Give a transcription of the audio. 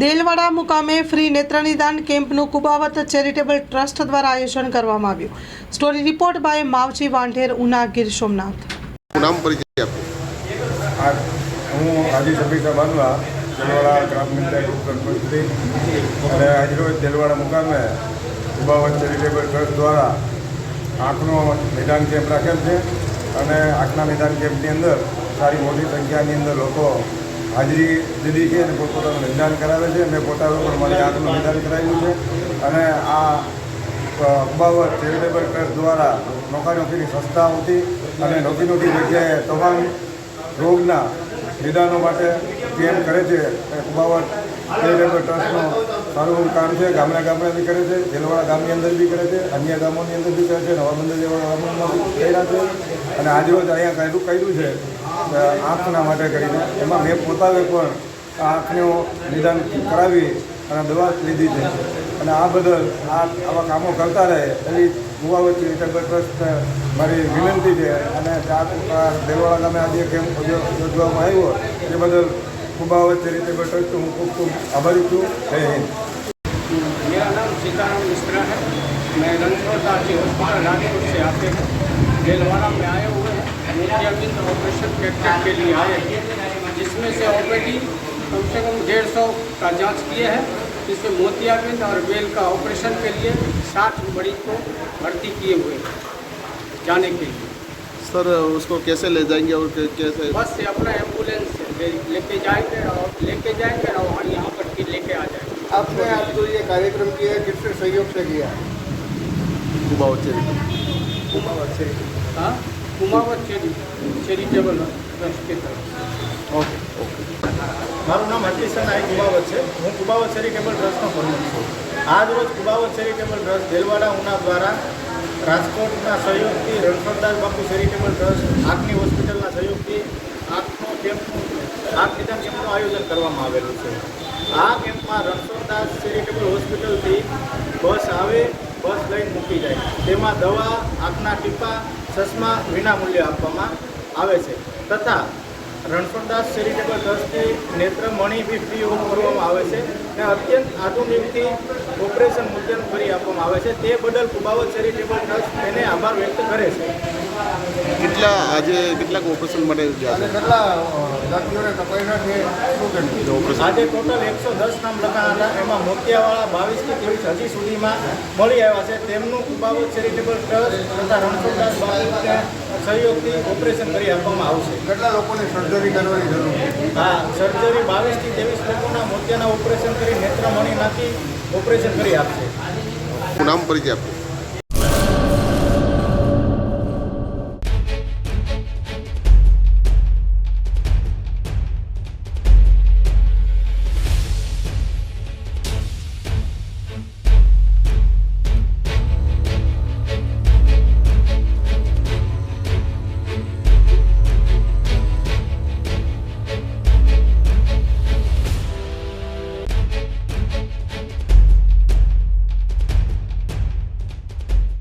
દેલવાડા મુકામે ફ્રી નેત્રનિદાન કેમ્પનું Kubavat charitable trust દ્વારા આયોજન કરવામાં આવ્યું. Story report by Mavji Vandher Una Gir Somnath. નામ પરિચય આપો? હું આજી સભિકા બાંધવા દેલવાડા ગ્રામ પંચાયત સરપંચશ્રી અને આજરોજ દેલવાડા મુકામે કુબાવત ચેરિટેબલ ટ્રસ્ટ દ્વારા આંખનો નિદાન કેમ્પ રાખેલ છે. અને આંખના નિદાન કેમ્પની અંદર સારી મોટી સંખ્યાની અંદર લોકો હાજરી દીધી છે અને પોતપોતાનું નિદાન કરાવે છે મેં પોતાનું પણ મારી આગળનું નિદાન કરાવ્યું છે. અને આ ઉબાવત ચેરિટેબલ ટ્રસ્ટ દ્વારા નોકરીની સંસ્થાઓથી અને નોખી નોખી જગ્યાએ તમામ રોગના નિદાનો માટે કેમ કરે છે. ઉબાવટ ચેરિટેબલ ટ્રસ્ટનું સારું કામ છે ગામડા ગામડા બી કરે છે જેલવાડા ગામની અંદર બી કરે છે, અન્ય ગામોની અંદર બી કરે છે નવા બંદર જેવા ગામોમાં બી કર્યા છે. અને આજરોજ અહીંયા કર્યું કર્યું છે. આંખના માટે કરીને એમાં મેં પોતાને પણ આ આંખનું નિદાન કરાવી અને દવા લીધી છે અને આ બદલ આ આવા કામો કરતા રહે એવી મુવાવત ચેરિટેબલ ટ્રસ્ટ મારી વિનંતી છે અને આ દેલવાડા ગામે આજે કેમ્પ યોજવામાં આવ્યો એ બદલ મુવાવત ચેરિટેબલ ટ્રસ્ટ હું ખૂબ ખૂબ આભારી છું જય હિન્દ मेरा नाम सीताराम मिश्रा है मैं रणछोड़ दासी हॉस्पिटल राजपुर से आते हैं देलवाड़ा में आए हुए हैं मोतियाबिंद ऑपरेशन कैप्चर के लिए आए हैं। जिसमें से ऑपरेटी कम से कम डेढ़ सौ का जाँच किए हैं। जिसमें मोतियाबिंद और बेल का ऑपरेशन के लिए साठ मरीज़ को भर्ती किए हुए जाने के लिए। सर उसको कैसे ले जाएँगे और कैसे? बस से अपना एंबुलेंस लेके जाएँगे और लेके जाएँगे और वहाँ यहाँ पर फिर लेके आ जाएँगे। आपने आज जो ये कार्यक्रम किया है किससे सहयोग से किया? है चेरिटेबल हाँ Kumawat cherry charitable Kumawat cherry charitable trust okay okay. મારું નામ હટીસન આઈ કુમાવત છે. હું કુમાવત ચેરિટેબલ ટ્રસ્ટનો પ્રમુખ છું. આજ રોજ કુમાવત ચેરિટેબલ ટ્રસ્ટ દેલવાડા ઉના દ્વારા રાજકોટના સહયોગથી રણછોડદાસ બાપુ ચેરિટેબલ ટ્રસ્ટ આંખની હોસ્પિટલના સહયોગથી આંખનો કેમ્પનું, આંખ નિદાન કેમ્પનું આયોજન કરવામાં આવેલું છે. આ કેમ્પમાં રણછોડદાસ ચેરિટેબલ હોસ્પિટલથી બસ આવે બસ લઈને મૂકી જાય. તેમાં દવા, આંખના ટીપા, ચશ્મા વિના મૂલ્યે આપવામાં આવે છે. તથા રણછોડદાસ ચેરિટેબલ ટ્રસ્ટથી નેત્રમણી બી ફ્રી ઓફ કરવામાં આવે છે અને અત્યંત આધુનિકથી ઓપરેશન મુદ્દન કરી આપવામાં આવે છે. તે બદલ કુબાવત ચેરિટેબલ ટ્રસ્ટ તેને આભાર વ્યક્ત કરે છે. કેટલા આજે કેટલાક ઓપરેશન માટે કેટલા દર્દીઓને તપાસ્યા છે આજે ટોટલ એકસો દસ નામ લખાણ હતા એમાં મોતિયાવાળા કે ત્રેવીસ હજી સુધીમાં મળી આવ્યા છે. તેમનું કુબાવત ચેરિટેબલ ટ્રસ્ટ તથા રણછોડદાસ બાપુને સહયોગથી ઓપરેશન કરી આપવામાં આવશે. કેટલા લોકોની સર્જરી કરવાની જરૂર છે. હા સર્જરી બાવીસથી ત્રેવીસ લોકોના મોતિયાના ઓપરેશન કરી નેત્રમણી નાખી ઓપરેશન કરી આપશે. નામ પરિચય આપો.